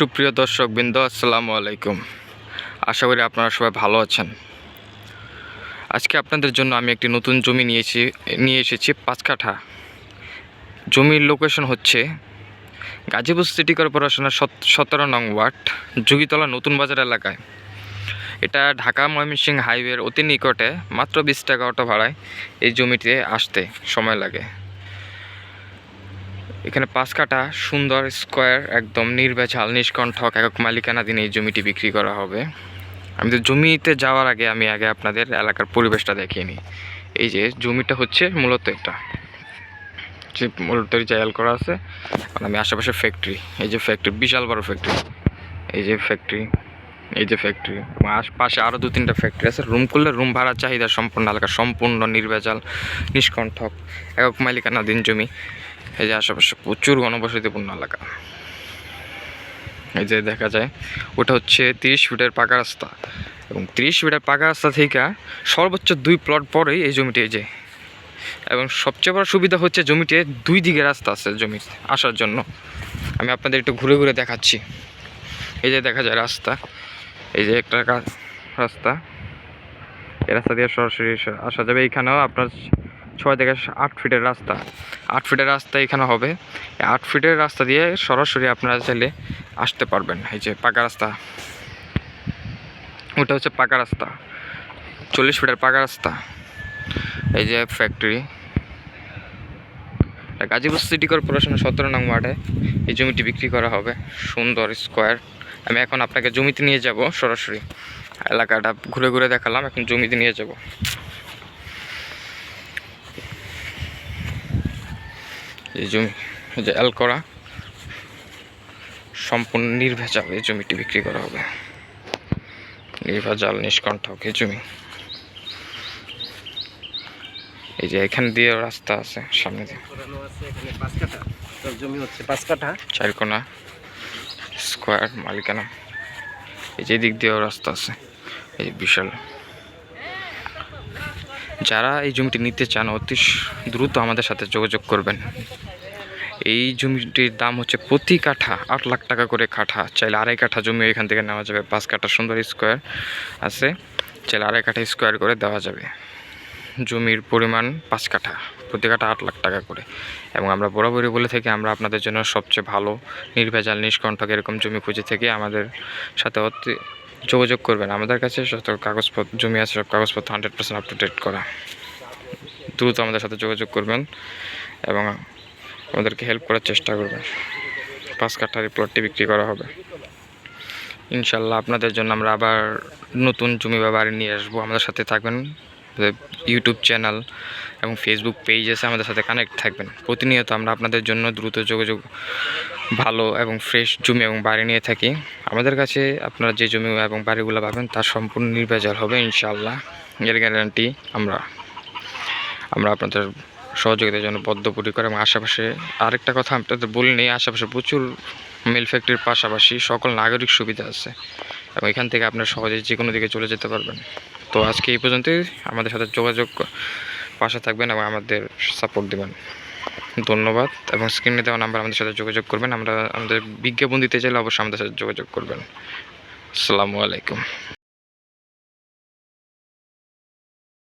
সুপ্রিয় দর্শক বৃন্দ আসসালামু আলাইকুম। আশা করি আপনারা সবাই ভালো আছেন। আজকে আপনাদের জন্য আমি একটি নতুন জমি নিয়েছি, নিয়ে এসেছি পাঁচ কাঠা জমির লোকেশন হচ্ছে গাজীপুর সিটি কর্পোরেশনের সত- সতেরো নং ওয়ার্ড যুগিতলা নতুন বাজার এলাকায়। এটা ঢাকা ময়মনসিংহ হাইওয়ের অতি নিকটে মাত্র বিশ টাকা অটো ভাড়ায় এই জমিতে আসতে সময় লাগে। এখানে পাঁচ কাটা সুন্দর স্কোয়ার, একদম নির্বেচাল নিষ্কণ্ঠক, একক মালিকানাধীন এই জমিটি বিক্রি করা হবে। আমি তো জমিতে যাওয়ার আগে আমি আগে আপনাদের এলাকার পরিবেশটা দেখিয়ে নিই। এই যে জমিটা হচ্ছে মূলত এটা। যে মূলত জায়াল করা আছে আমি আশেপাশে ফ্যাক্টরি এই যে ফ্যাক্টরি বিশাল বড় ফ্যাক্টরি এই যে ফ্যাক্টরি এই যে ফ্যাক্টরি পাশে আরও দু তিনটা ফ্যাক্টরি আছে। রুম করলে রুম ভাড়া চাহিদা সম্পূর্ণ এলাকা সম্পূর্ণ নির্ভেজাল, নিষ্কণ্ঠক, একক মালিকানাধীন জমি। এই যে আশেপাশে প্রচুর ঘনবসতিপূর্ণ এলাকা। এই যে দেখা যায়, ওটা হচ্ছে তিরিশ ফিটের পাকা রাস্তা। এবং তিরিশ ফিটের পাকা রাস্তা থেকে সর্বোচ্চ দুই প্লট পরেই এই জমিটি এই যে। এবং সবচেয়ে বড় সুবিধা হচ্ছে জমিতে দুই দিকে রাস্তা আছে জমি আসার জন্য। আমি আপনাদের একটু ঘুরে ঘুরে দেখাচ্ছি। এই যে দেখা যায় রাস্তা। এই যে একটা রাস্তা। এই রাস্তা দিয়ে সরাসরি আসা যাবে। এইখানেও আপনার ছয় থেকে আট ফিটের রাস্তা। আট ফিটের রাস্তা এখানে হবে। আট ফিটের রাস্তা দিয়ে সরাসরি আপনারা চাইলে আসতে পারবেন। এই যে পাকা রাস্তা। ওটা হচ্ছে পাকা রাস্তা। চল্লিশ ফিটের পাকা রাস্তা। এই যে ফ্যাক্টরি গাজীপুর সিটি কর্পোরেশনের সতেরো নং ওয়ার্ডে এই জমিটি বিক্রি করা হবে। সুন্দর স্কোয়ার আমি এখন আপনাকে জমিতে নিয়ে যাব সরাসরি। এলাকাটা ঘুরে ঘুরে দেখালাম, এখন জমিতে নিয়ে যাব। এই জমি যে এল করা সম্পূর্ণ নির্ভেজাল এই জমিটি বিক্রি করা হবে। নির্ভেজাল নিষ্কণ্ঠক এই জমি। এই যে এখান দিয়ে রাস্তা আছে সামনে দিয়ে। জমি হচ্ছে পাঁচ কাঠা। চারকোনা স্কোয়ার মালিকানা। এই যে দিক দিয়েও রাস্তা আছে এই বিশাল। যারা এই জমিটি নিতে চান, অতি দ্রুত আমাদের সাথে যোগাযোগ করবেন। এই জমিটির দাম হচ্ছে প্রতি কাঠা আট লাখ টাকা করে কাঠা। চাইলে আড়াই কাঠা জমি এখান থেকে নেওয়া যাবে। পাঁচ কাঠা সুন্দর স্কোয়ার আছে। চাইলে আড়াই কাঠা স্কোয়ার করে দেওয়া যাবে। জমির পরিমাণ পাঁচ কাঠা, প্রতি কাঠা আট লাখ টাকা করে। এবং আমরা বরাবরই বলে থাকি, আমরা আপনাদের জন্য সবচেয়ে ভালো, নির্ভেজাল, নিষ্কণ্ঠক এরকম জমি খুঁজে থেকে আমাদের সাথে অতি যোগাযোগ করবেন। আমাদের কাছে যত কাগজপত্র জমি আছে, সব কাগজপত্র hundred percent up to date করা। দ্রুত আমাদের সাথে যোগাযোগ করবেন এবং আমাদেরকে হেল্প করার চেষ্টা করবেন। পাঁচ কাঠার প্লটটি বিক্রি করা হবে। ইনশাল্লাহ আপনাদের জন্য আমরা আবার নতুন জমি বা বাড়ি নিয়ে আসব। আমাদের সাথে থাকবেন। ইউটিউব চ্যানেল এবং ফেসবুক পেজ আছে, আমাদের সাথে কানেক্ট থাকবেন। প্রতিনিয়ত আমরা আপনাদের জন্য দ্রুত যোগাযোগ ভালো এবং ফ্রেশ জমি এবং বাড়ি নিয়ে থাকি। আমাদের কাছে আপনারা যে জমি এবং বাড়িগুলো পাবেন, তার সম্পূর্ণ নির্ভেজাল হবে ইনশাল্লাহ এর গ্যারান্টি আমরা আমরা আপনাদের সহযোগিতার জন্য বদ্ধপরিকর এবং আশেপাশে আরেকটা কথা আপনাদের বলিনি আশেপাশে প্রচুর মিল ফ্যাক্টরির পাশাপাশি সকল নাগরিক সুবিধা আছে এবং এখান থেকে আপনারা সহজে যে কোনো দিকে চলে যেতে পারবেন। তো আজকে এই পর্যন্তই। আমাদের সাথে যোগাযোগ পাশে থাকবেন এবং আমাদের সাপোর্ট দেবেন। ধন্যবাদ এবং স্ক্রিনে দেওয়া নাম্বার আমাদের সাথে যোগাযোগ করবেন। আমরা আমাদের বিজ্ঞাপন দিতে চাইলে অবশ্যই আমাদের সাথে যোগাযোগ করবেন। আসসালামু আলাইকুম।